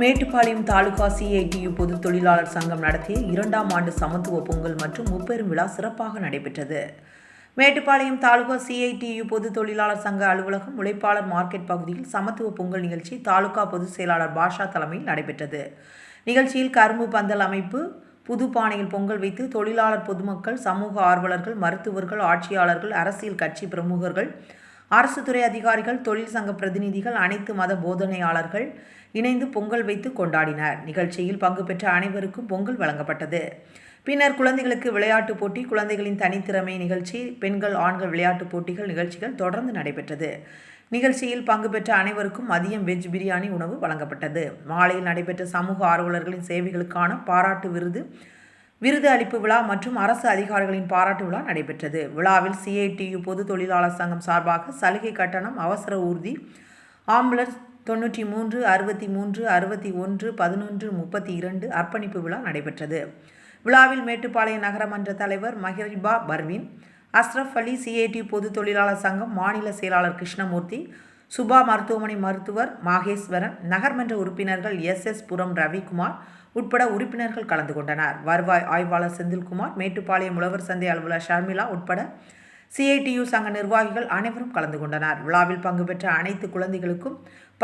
Mettupalayam taluka CITU பொது தொழிலாளர் சங்கம் நடத்திய இரண்டாம் ஆண்டு சமத்துவ பொங்கல் மற்றும் முப்பெரும் விழா சிறப்பாக நடைபெற்றது. மேட்டுப்பாளையம் தாலுகா சிஐடியு பொது தொழிலாளர் சங்க அலுவலகம் உழைப்பாளர் மார்க்கெட் பகுதியில் சமத்துவ பொங்கல் நிகழ்ச்சி தாலுகா பொதுச் செயலாளர் பாஷா தலைமையில் நடைபெற்றது. நிகழ்ச்சியில் கரும்பு பந்தல் அமைப்பு புது பானையில் பொங்கல் வைத்து தொழிலாளர் பொதுமக்கள் சமூக ஆர்வலர்கள் மருத்துவர்கள் ஆட்சியாளர்கள் அரசியல் கட்சி பிரமுகர்கள் அரசு துறை அதிகாரிகள் தொழில் சங்க பிரதிநிதிகள் அனைத்து மத போதனையாளர்கள் இணைந்து பொங்கல் வைத்து கொண்டாடினர். நிகழ்ச்சியில் பங்கு பெற்ற அனைவருக்கும் பொங்கல் வழங்கப்பட்டது. பின்னர் குழந்தைகளுக்கு விளையாட்டுப் போட்டி குழந்தைகளின் தனித்திறமை நிகழ்ச்சி பெண்கள் ஆண்கள் விளையாட்டுப் போட்டிகள் நிகழ்ச்சிகள் தொடர்ந்து நடைபெற்றது. நிகழ்ச்சியில் பங்கு பெற்ற அனைவருக்கும் மதியம் வெஜ் பிரியாணி உணவு வழங்கப்பட்டது. மாலையில் நடைபெற்ற சமூக ஆர்வலர்களின் சேவைகளுக்கான பாராட்டு விருது விருது அளிப்பு விழா மற்றும் அரசு அதிகாரிகளின் பாராட்டு விழா நடைபெற்றது. விழாவில் சிஐடியு பொது தொழிலாளர் சங்கம் சார்பாக சலுகை கட்டணம் அவசர ஊர்தி ஆம்புலன்ஸ் தொண்ணூற்றி மூன்று அறுபத்தி மூன்று அறுபத்தி ஒன்று பதினொன்று முப்பத்தி இரண்டு அர்ப்பணிப்பு விழா நடைபெற்றது. விழாவில் மேட்டுப்பாளையம் நகரமன்ற தலைவர் மஹரிபா பர்வின் அஸ்ரஃப் அலி சிஐடி பொது தொழிலாளர் சங்கம் மாநில செயலாளர் கிருஷ்ணமூர்த்தி சுபா மருத்துவமனை மருத்துவர் மாகேஸ்வரன் நகர்மன்ற உறுப்பினர்கள் எஸ். எஸ். புரம் ரவிக்குமார் உட்பட உறுப்பினர்கள் கலந்து கொண்டனர். வருவாய் ஆய்வாளர் செந்தில்குமார் மேட்டுப்பாளையம் உழவர் சந்தை அலுவலர் ஷர்மிளா உட்பட சிஐடியு சங்க நிர்வாகிகள் அனைவரும் கலந்து கொண்டனர். விழாவில் பங்கு பெற்ற அனைத்து குழந்தைகளுக்கும்